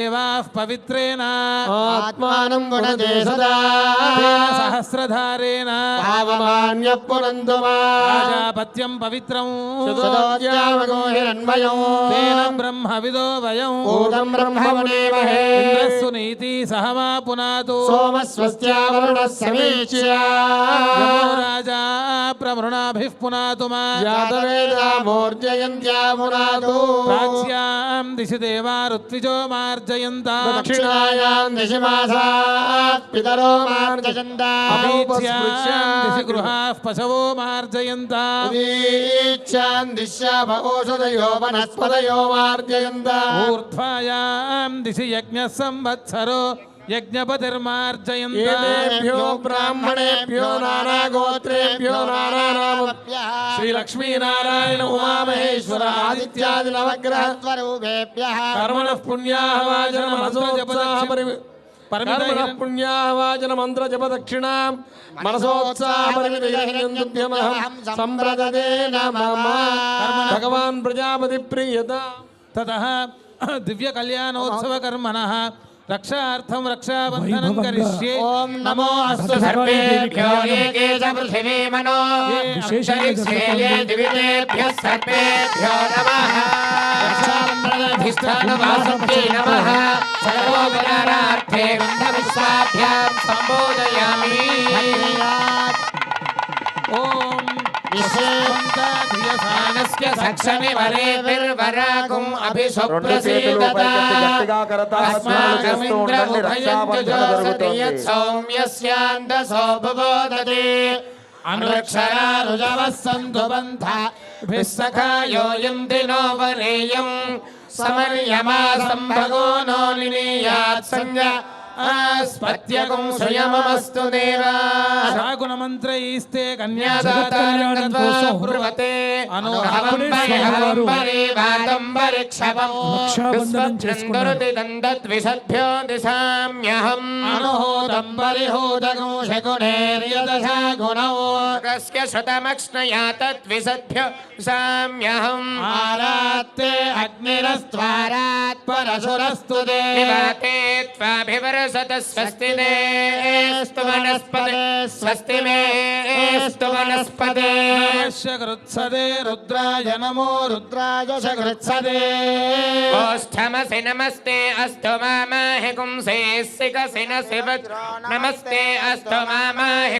దేవాః పవిత్రేణ ఆత్మానం గుణతే సదా సహస్రధారేణ పావమాన్య పునందు రాజాపత్యం పవిత్రం సుదోద్యామగోహిరణ్మయం తేన బ్రహ్మవిదో వయం ఊదం బ్రహ్మమునేమహే ఇంద్రస్సు నీతి సహమా పునాతు సోమస్వస్యావరుణ సమీచ్య యమో రాజా ప్రమృణాభిః పునాతు మా జాతవేదామోర్జయంత్యామునాదు ప్రాచ్యాం దిశి దేవా ఋత్విజో మార్జయంత. దక్షిణాయాం దిశమాసాత్ పితరో మార్గచంద అపీచ్యాం దిశి గృహాః పశవో మార్జయంత. ఉదీచ్యాం దిశ్యాభోషదయో వనస్పదయో మార్జయంత. ఊర్ధ్వాయాం దిశి యజ్ఞ సంవత్సరో यज्ञपतिर्मार्जयन्तेभ्यो ब्राह्मणेभ्यो नानागोत्रेभ्यो नानानामभ्यः श्रीलक्ष्मीनारायण उमामहेश्वर आदित्यादिनवग्रहस्वरूपेभ्यः कर्मणः पुण्याः वाचनमसोजपदाः परिवे परमितः पुण्याः वाचनमन्त्रजपदक्षिणां मनसोत्साहपरिमितयज्ञम् सम्प्रददे नमः। तथा दिव्य कल्याणोत्सव कर्मण రక్షార్థం రక్షాబంధనం కరిష్యే ఓం నమో అస్తు సర్వేభ్యో ఏకే చ పృథివీ మనో అంతరిక్షే దివితేభ్యः సర్వేభ్యో నమః రక్షాబంధనాధిష్టానవాసభ్యే నమః సర్వోపకారార్థే గంధవిశ్వాభ్యాం సంబోధయామి భువోదతే అనురక్షరారుజవः సంతు బంధ భిస్సఖాయోయం దినో వరేయం సమర్యమా సంభగో నో నినీయాత్ సంజ ఆస్పత్యకం స్వయమస్తు దేవా. శాగుణమంత్రైస్తే కన్యాదాతారం బ్రువతే అనుహవంబరి హవంబరి వాదంబరి క్షవం విశ్వభ్రందరుతి దండద్విషద్భ్యో దిశామ్యహం అనుహోదంబరి హోదగం శకుణేర్యదశా గుణౌ కస్య శతమక్ష్ణయా తద్విషద్భ్య సామ్యహం ఆరాత్తే అగ్నిరస్త్వారాత్ పరశురస్తు దేవతే త్వాభివరసత స్వస్తి స్తు వనస్పతే స్వస్తి మేస్తు వనస్పతే కృత్సదే రుద్రాయ నమో రుద్రాయ కృత్సదే ఓష్ఠమసి నమస్తే అస్తు మామాహి పుంసే సికసి న శివ నమస్తే అస్తు మామాహి